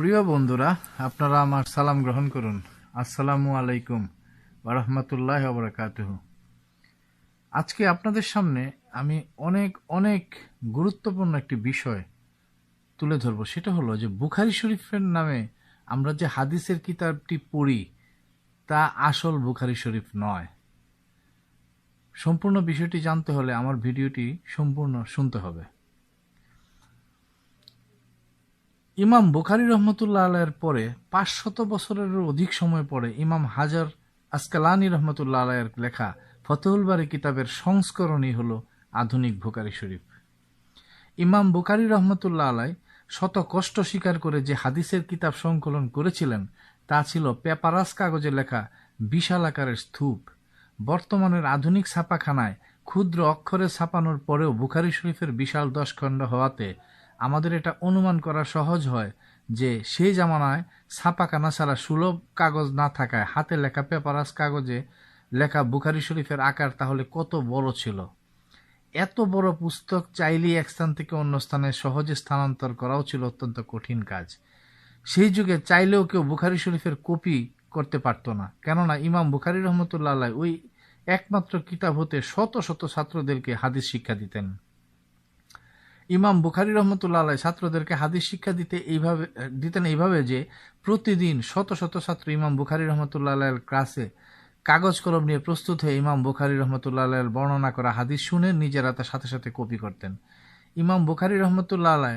প্রিয় বন্ধুরা, আপনারা আমার সালাম গ্রহণ করুন। আসসালামু আলাইকুম ওরহমতুল্লাহ বরকাতুহ। আজকে আপনাদের সামনে আমি অনেক অনেক গুরুত্বপূর্ণ একটি বিষয় তুলে ধরবো। সেটা হলো যে, বুখারি শরীফের নামে আমরা যে হাদিসের কিতাবটি পড়ি, তা আসল বুখারি শরীফ নয়। সম্পূর্ণ বিষয়টি জানতে হলে আমার ভিডিওটি সম্পূর্ণ শুনতে হবে। ইমাম বুখারি রহমতুল্লাহ আলাইয়ের পরে পাঁচশত বছরেরও অধিক সময় পরে ইমাম হাজার আসকালানি রহমতুল্লাহ আলাইয়ের লেখা ফতেহুল বাড়ি কিতাবের সংস্করণই হল আধুনিক বুখারি শরীফ। ইমাম বুখারি রহমতুল্লাহ আলাই শত কষ্ট স্বীকার করে যে হাদিসের কিতাব সংকলন করেছিলেন, তা ছিল পেপারাস কাগজে লেখা বিশাল আকারের স্তূপ। বর্তমানের আধুনিক ছাপাখানায় ক্ষুদ্র অক্ষরে ছাপানোর পরেও বুখারি শরীফের বিশাল দশ খণ্ড হওয়াতে আমাদের এটা অনুমান করা সহজ হয় যে সেই জামানায় ছাপাখানা ছাড়া সুলভ কাগজ না থাকায় হাতে লেখা পেপারাস কাগজে লেখা বুখারি শরীফের আকার তাহলে কত বড় ছিল? এত বড় পুস্তক চাইলেই এক স্থান থেকে অন্য স্থানে সহজে স্থানান্তর করাও ছিল অত্যন্ত কঠিন কাজ। সেই যুগে চাইলেও কেউ বুখারি শরীফের কপি করতে পারত না। কেননা ইমাম বুখারি রহমতুল্লাহ ওই একমাত্র কিতাব হতে শত শত ছাত্রদেরকে হাদিস শিক্ষা দিতেন। ইমাম বুখারি রহমতুল্লাহ আলাই ছাত্রদেরকে হাদিস শিক্ষা দিতে এইভাবে, দিতেন এইভাবে যে প্রতিদিন শত শত ছাত্র ইমাম বুখারি রহমতুল্লাহ আলাইয়ের ক্লাসে কাগজ কলম নিয়ে প্রস্তুত হয়ে ইমাম বুখারি রহমতুল্লাহ আলাইয়ের বর্ণনা করা হাদিস শুনে নিজেরা তার সাথে সাথে কপি করতেন। ইমাম বুখারি রহমতুল্লাহ আলাই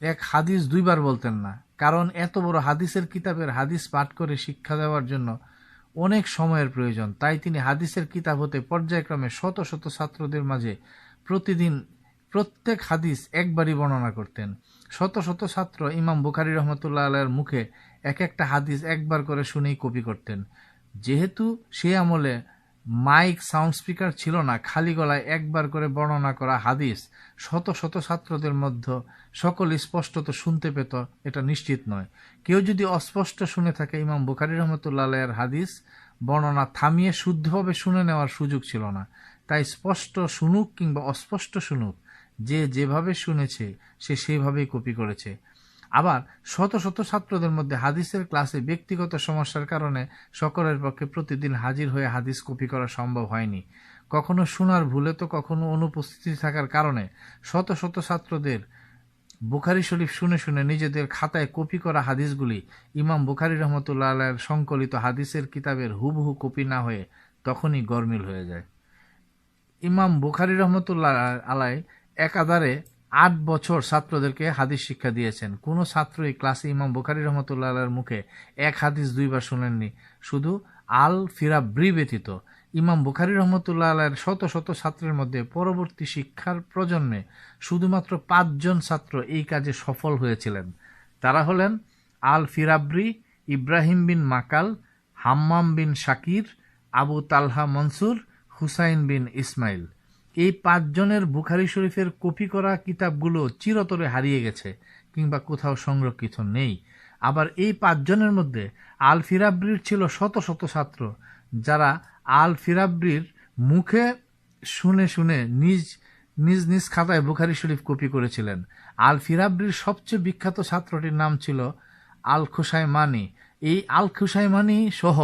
এক হাদিস দুইবার বলতেন না, কারণ এত বড় হাদিসের কিতাবের হাদিস পাঠ করে শিক্ষা দেওয়ার জন্য অনেক সময়ের প্রয়োজন। তাই তিনি হাদিসের কিতাব হতে পর্যায়ক্রমে শত শত ছাত্রদের মাঝে প্রতিদিন প্রত্যেক হাদিস একবারই বর্ণনা করতেন। শত শত ছাত্র ইমাম বুখারি রহমতুল্লাহ আলাইয়ের মুখে এক একটা হাদিস একবার করে শুনেই কপি করতেন। যেহেতু সে আমলে মাইক, সাউন্ড স্পিকার ছিল না, খালি গলায় একবার করে বর্ণনা করা হাদিস শত শত ছাত্রদের মধ্যে সকল স্পষ্টত শুনতে পেত, এটা নিশ্চিত নয়। কেউ যদি অস্পষ্ট শুনে থাকে ইমাম বুখারি রহমতুল্লাহ আলাইয়ের হাদিস, বর্ণনা থামিয়ে শুদ্ধভাবে শুনে নেওয়ার সুযোগ ছিল না। তাই স্পষ্ট শুনুক কিংবা অস্পষ্ট শুনুক যে যেভাবে শুনেছে, সে সেভাবেই কপি করেছে। আবার শত শত ছাত্রদের মধ্যে হাদিসের ক্লাসে ব্যক্তিগত সমস্যার কারণে সকলের পক্ষে প্রতিদিন হাজির হয়ে হাদিস কপি করা সম্ভব হয়নি। কখনো শোনার ভুলে তো কখনো অনুপস্থিতি থাকার কারণে শত শত ছাত্রদের বুখারি শরীফ শুনে শুনে নিজেদের খাতায় কপি করা হাদিসগুলি ইমাম বুখারি রহমতুল্লাহ আলাইয়ের সংকলিত হাদিসের কিতাবের হুবহু কপি না হয়ে তখনই গরমিল হয়ে যায়। ইমাম বুখারি রহমতুল্লাহ আলাই একাধারে আট বছর ছাত্রদেরকে হাদিস শিক্ষা দিয়েছেন। কোনো ছাত্রই ক্লাসে ইমাম বুখারি রহমতুল্লাহ মুখে এক হাদিস দুইবার শুনেননি। শুধু আল ফিরাব্রি ব্যতীত। ইমাম বুখারি রহমতুল্লাহ আলার শত শত ছাত্রের মধ্যে পরবর্তী শিক্ষার প্রজন্মে শুধুমাত্র পাঁচজন ছাত্র এই কাজে সফল হয়েছিলেন। তারা হলেন আল ফিরাব্রি ইব্রাহিম বিন মাকাল, হাম্মাম বিন শাকির, আবু তালহা মনসুর, হুসাইন বিন ইসমাইল। এই পাঁচজনের বুখারি শরীফের কপি করা কিতাবগুলো চিরতরে হারিয়ে গেছে, কিংবা কোথাও সংরক্ষিত নেই। আবার এই পাঁচজনের মধ্যে আল ফিরাব্রির ছিল শত শত ছাত্র, যারা আল ফিরাব্রির মুখে শুনে শুনে নিজ নিজ নিজ খাতায় বুখারি শরীফ কপি করেছিলেন। আল ফিরাব্রির সবচেয়ে বিখ্যাত ছাত্রটির নাম ছিল আল খুসাই মানি এই আল খুসাইমানি সহ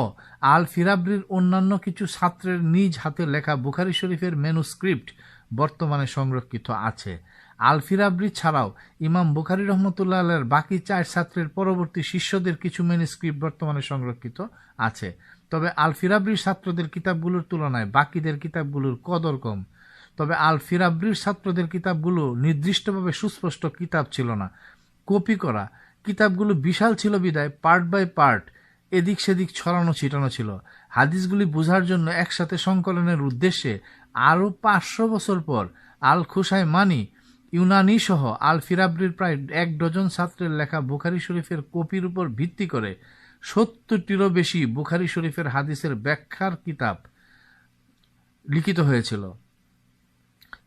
আল ফিরাব্রির অন্যান্য কিছু ছাত্রের নিজ হাতে লেখা বুখারি শরীফের মেনুস্ক্রিপ্ট বর্তমানে সংরক্ষিত আছে। আল ফিরাব্রি ছাড়াও ইমাম বুখারি রহমতুল্লাহ আলের বাকি চার ছাত্রের পরবর্তী শিষ্যদের কিছু মেনুস্ক্রিপ্ট বর্তমানে সংরক্ষিত আছে। তবে আল ফিরাব্রির ছাত্রদের কিতাবগুলোর তুলনায় বাকিদের কিতাবগুলোর কদর কম। তবে আল ফিরাব্রির ছাত্রদের কিতাবগুলো নির্দিষ্টভাবে সুস্পষ্ট কিতাব ছিল না। কপি করা কিতাবগুলো বিশাল ছিল বিদায়, পার্ট বাই পার্ট, এদিক সেদিক ছড়ানো ছিটানো ছিল। হাদিসগুলি বোঝার জন্য একসাথে সংকলনের উদ্দেশ্যে আরও পাঁচশো বছর পর আল খুসাই মানি ইউনানি সহ আল ফিরাব্রির প্রায় এক ডজন ছাত্রের লেখা বুখারি শরীফের কপির উপর ভিত্তি করে সত্তরটিরও বেশি বুখারি শরীফের হাদিসের ব্যাখ্যার কিতাব লিখিত হয়েছিল।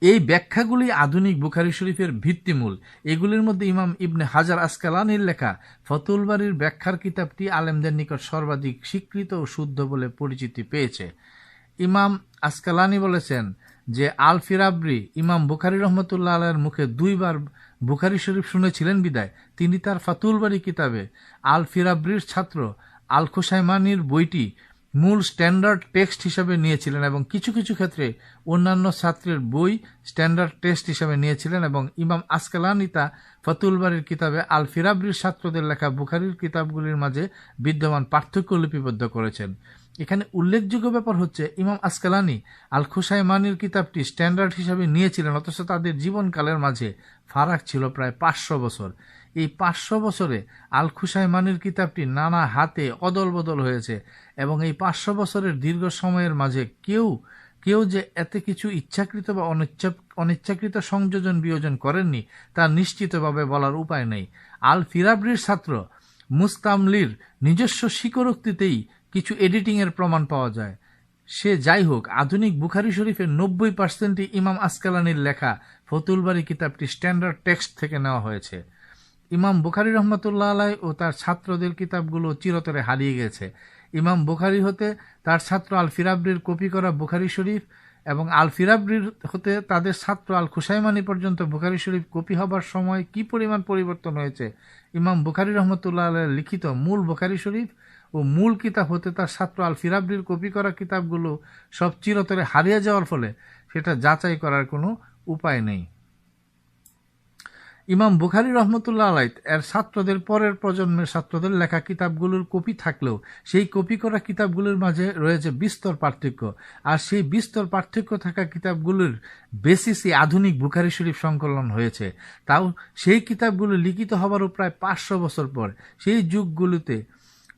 এই ব্যাখ্যাগুলি আধুনিক বুখারি শরীফের ভিত্তিমূল। এগুলির মধ্যে ইমাম ইবনে হাজার আসকালানির লেখা ফতুলবাড়ির ব্যাখ্যার কিতাবটি আলেমদের নিকট সর্বাধিক স্বীকৃত ও শুদ্ধ বলে পরিচিতি পেয়েছে। ইমাম আসকালানি বলেছেন যে আল ফিরাবরি ইমাম বুখারি রহমতুল্লাহ আলের মুখে দুইবার বুখারি শরীফ শুনেছিলেন বিদায়। তিনি তার ফাতুল বাড়ি কিতাবে আল ফিরাব্রির ছাত্র আল খোসাইমানির বইটি মূল স্ট্যান্ডার্ড টেক্সট হিসাবে নিয়েছিলেন এবং কিছু কিছু ক্ষেত্রে অন্যান্য ছাত্রের বই স্ট্যান্ডার্ড টেক্সট হিসাবে নিয়েছিলেন এবং ইমাম আসকালানি তা ফতুল বাড়ির কিতাবে আল ফিরাব্রির ছাত্রদের লেখা বুখারির কিতাবগুলির মাঝে বিদ্যমান পার্থক্য লিপিবদ্ধ করেছেন। এখানে উল্লেখযোগ্য ব্যাপার হচ্ছে ইমাম আসকালানি আল খুসাইমানির কিতাবটি স্ট্যান্ডার্ড হিসাবে নিয়েছিলেন, অথচ তাদের জীবনকালের মাঝে ফারাক ছিল প্রায় পাঁচশো বছর। এই পাঁচশো বছরে আল খুসাইমানির কিতাবটি নানা হাতে অদল বদল হয়েছে এবং এই পাঁচশো বছরের দীর্ঘ সময়ের মাঝে কেউ কেউ যে এতে কিছু ইচ্ছাকৃত বা অনিচ্ছা অনিচ্ছাকৃত সংযোজন বিয়োজন করেননি, তা নিশ্চিতভাবে বলার উপায় নেই। আল ফিরাবরির ছাত্র মুস্তামলির নিজস্ব স্বীকারোক্তিতেই কিছু এডিটিংয়ের প্রমাণ পাওয়া যায়। সে যাই হোক আধুনিক বুখারি শরীফের নব্বই পার্সেন্টই ইমাম আসকালানির লেখা ফতুলবাড়ি কিতাবটি স্ট্যান্ডার্ড টেক্সট থেকে নেওয়া হয়েছে। ইমাম বুখারি রহমতুল্লাহ আলাই ও তার ছাত্রদের কিতাবগুলো চিরতরে হারিয়ে গেছে। ইমাম বুখারি হতে তার ছাত্র আল ফিরাবরির কপি করা বুখারি শরীফ এবং আল ফিরাবরির হতে তাদের ছাত্র আল খুসাইমানি পর্যন্ত বুখারি শরীফ কপি হবার সময় কি পরিমাণ পরিবর্তন হয়েছে? ইমাম বুখারি রহমতুল্লাহ আলের লিখিত মূল বুখারি শরীফ ও মূল কিতাব হতে তার ছাত্র আল ফিরাবরির কপি করা কিতাবগুলো সব চিরতরে হারিয়ে যাওয়ার ফলে সেটা যাচাই করার কোনো উপায় নেই। ইমাম বুখারি রহমতুল্লাহ আলাইত এর ছাত্রদের পরের প্রজন্মের ছাত্রদের লেখা কিতাবগুলোর কপি থাকলেও সেই কপি করা কিতাবগুলোর মাঝে রয়েছে বিস্তর পার্থক্য। আর সেই বিস্তর পার্থক্য থাকা কিতাবগুলোর বেসিসে আধুনিক বুখারি শরীফ সংকলন হয়েছে। তাও সেই কিতাবগুলো লিখিত হবারও প্রায় পাঁচশো বছর পর সেই যুগগুলোতে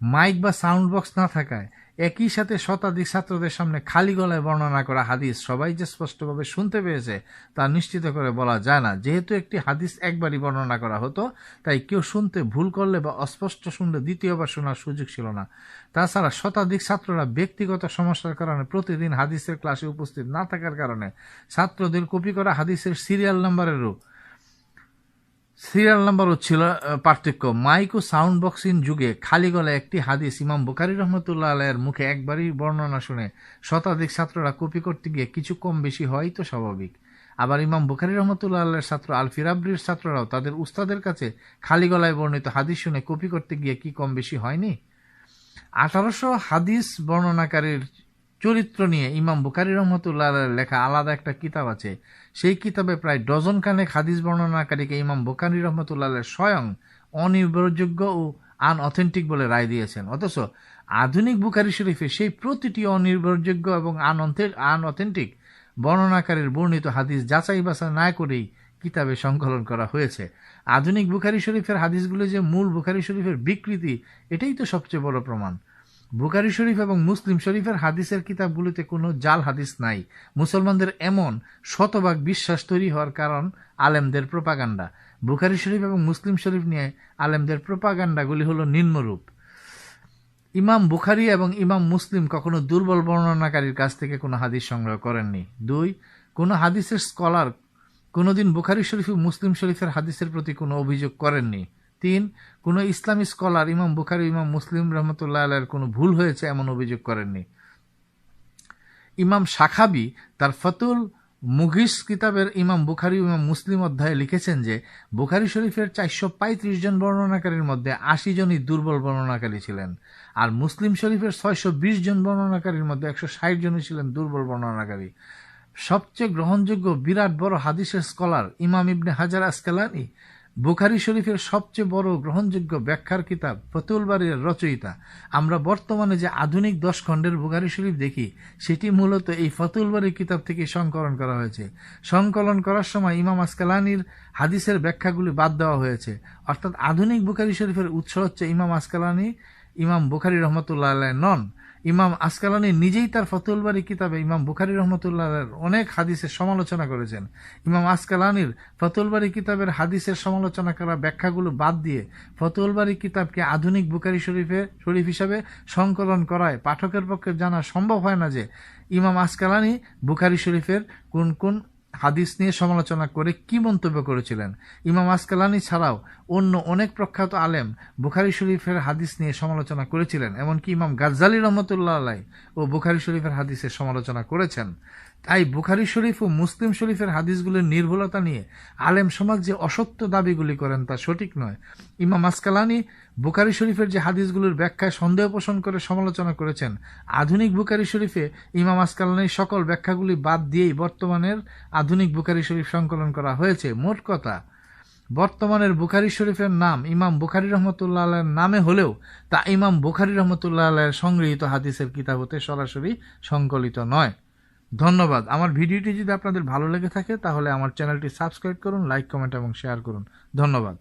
মাইক বা সাউন্ড বক্স না থাকায় একই সাথে শতাধিক ছাত্রদের সামনে খালি গলায় বর্ণনা করা হাদিস সবাই যে স্পষ্টভাবে শুনতে পেয়েছে, তা নিশ্চিত করে বলা যায় না। যেহেতু একটি হাদিস একবারই বর্ণনা করা হতো, তাই কেউ শুনতে ভুল করলে বা অস্পষ্ট শুনলে দ্বিতীয়বার শোনার সুযোগ ছিল না। তাছাড়া শতাধিক ছাত্ররা ব্যক্তিগত সমস্যার কারণে প্রতিদিন হাদিসের ক্লাসে উপস্থিত না থাকার কারণে ছাত্রদের কপি করা হাদিসের সিরিয়াল নাম্বারেরও সিরিয়াল নাম্বারও ছিল পার্থক্য। মাইক ও সাউন্ড বক্সিং যুগে খালি গলায় একটি হাদিস ইমাম বুখারি রহমতুল্লাহ আলাইয়ের মুখে একবারই বর্ণনা শুনে শতাধিক ছাত্ররা কপি করতে গিয়ে কিছু কম বেশি হয় তো স্বাভাবিক। আবার ইমাম বুখারি রহমতুল্লাহ আল্লাহর ছাত্র আল ফিরাবরির ছাত্ররাও তাদের উস্তাদের কাছে খালি গলায় বর্ণিত হাদিস শুনে কপি করতে গিয়ে কি কম বেশি হয়নি? আঠারোশো হাদিস বর্ণনাকারীর চরিত্র নিয়ে ইমাম বুখারি রহমতুল্লাহ লেখা আলাদা একটা কিতাব আছে। সেই কিতাবে প্রায় ডজন খানেক হাদিস বর্ণনাকারীকে ইমাম বুখারি রহমতুল্লাহ স্বয়ং অনির্ভরযোগ্য ও আনঅথেন্টিক বলে রায় দিয়েছেন। অথচ আধুনিক বুখারি শরীফে সেই প্রতিটি অনির্ভরযোগ্য এবং আনঅথেন্টিক বর্ণনাকারীর বর্ণিত হাদিস যাচাই বাছাই না করেই কিতাবে সংকলন করা হয়েছে। আধুনিক বুখারি শরীফের হাদিসগুলো যে মূল বুখারি শরীফের বিকৃতি, এটাই তো সবচেয়ে বড় প্রমাণ। বুখারি শরীফ এবং মুসলিম শরীফের হাদিসের কিতাবগুলিতে কোনো জাল হাদিস নাই। মুসলমানদের এমন শতভাগ বিশ্বাস তৈরি হওয়ার কারণ আলেমদের প্রপাগান্ডা। বুখারি শরীফ এবং মুসলিম শরীফ নিয়ে আলেমদের প্রপাগান্ডাগুলি হলো নিম্নরূপ। ইমাম বুখারি এবং ইমাম মুসলিম কখনো দুর্বল বর্ণনাকারীর কাছ থেকে কোনো হাদিস সংগ্রহ করেননি। দুই, কোনো হাদিসের স্কলার কোনোদিন বুখারি শরীফ মুসলিম শরীফের হাদিসের প্রতি কোনো অভিযোগ করেননি। তিন, কোনো ইসলামী স্কলার, ইমাম বুখারি, ইমাম মুসলিম রহমতুল্লাহ আলের কোনো ভুল হয়েছে এমন অভিযোগ করেননি। ইমাম শাখাবি তার ফতুল মুঘিস কিতাবের ইমাম বুখারি ইমাম মুসলিম অধ্যায়ে লিখেছেন যে, বুখারি শরীফের চারশো পঁয়ত্রিশ জন বর্ণনাকারীর মধ্যে আশি জনই দুর্বল বর্ণনাকারী ছিলেন আর মুসলিম শরীফের ছয়শো বিশ জন বর্ণনাকারীর মধ্যে একশো ষাট জনই ছিলেন দুর্বল বর্ণনাকারী। সবচেয়ে গ্রহণযোগ্য বিরাট বড় হাদিসের স্কলার ইমাম ইবনে হাজার আসকালানি বুখারি শরীফের সবচেয়ে বড় গ্রহণযোগ্য ব্যাখ্যার কিতাব ফতুল বাড়ির রচয়িতা। আমরা বর্তমানে যে আধুনিক দশ খণ্ডের বুখারি শরীফ দেখি, সেটি মূলত এই ফতুল বাড়ির কিতাব থেকে সংকলন করা হয়েছে। সংকলন করার সময় ইমাম আসকালানির হাদিসের ব্যাখ্যাগুলি বাদ দেওয়া হয়েছে। অর্থাৎ আধুনিক বুখারি শরীফের উৎস হচ্ছে ইমাম আসকালানি, ইমাম বুখারি রহমতুল্লাহ নন। ইমাম আসকালানি নিজেই তার ফতুলবাড়ি কিতাবে ইমাম বুখারি রহমতুল্লাহ অনেক হাদিসের সমালোচনা করেছেন। ইমাম আসকালানির ফতুলবাড়ি কিতাবের হাদিসের সমালোচনা করা ব্যাখ্যাগুলো বাদ দিয়ে ফতুলবাড়ি কিতাবকে আধুনিক বুখারি শরীফে, শরীফ হিসাবে সংকলন করায় পাঠকের পক্ষে জানা সম্ভব হয় না যে ইমাম আসকালানি বুখারি শরীফের কোন কোন হাদিস নিয়ে সমালোচনা করে কি মন্তব্য করেছিলেন? ইমাম আসকালানি ছাড়াও অন্য অনেক প্রখ্যাত আলেম বুখারি শরীফের হাদিস নিয়ে সমালোচনা করেছিলেন, এমনকি ইমাম গাজ্জালি রহমতুল্লাহ আলাই ও বুখারি শরীফের হাদিসের সমালোচনা করেছেন। তাই বুখারি শরীফ ও মুসলিম শরীফের হাদিসগুলির নির্ভুলতা নিয়ে আলেম সমাজ যে অসত্য দাবিগুলি করেন তা সঠিক নয়। ইমাম আসকালানি বুখারি শরীফের যে হাদিসগুলির ব্যাখ্যায় সন্দেহ পোষণ করে সমালোচনা করেছেন, আধুনিক বুখারি শরীফে ইমাম আসকালানির সকল ব্যাখ্যাগুলি বাদ দিয়েই বর্তমানের আধুনিক বুখারি শরীফ সংকলন করা হয়েছে। মোট কথা, বর্তমানের বুখারি শরীফের নাম ইমাম বুখারি রহমতুল্লাহ আল্লাহের নামে হলেও তা ইমাম বুখারি রহমতুল্লাহ আল্লাহের সংগৃহীত হাদিসের কিতাব হতে সরাসরি সংকলিত নয়। ধন্যবাদ। আমার ভিডিওটি যদি আপনাদের ভালো লেগে থাকে, তাহলে আমার চ্যানেলটি সাবস্ক্রাইব করুন, লাইক, কমেন্ট এবং শেয়ার করুন। ধন্যবাদ।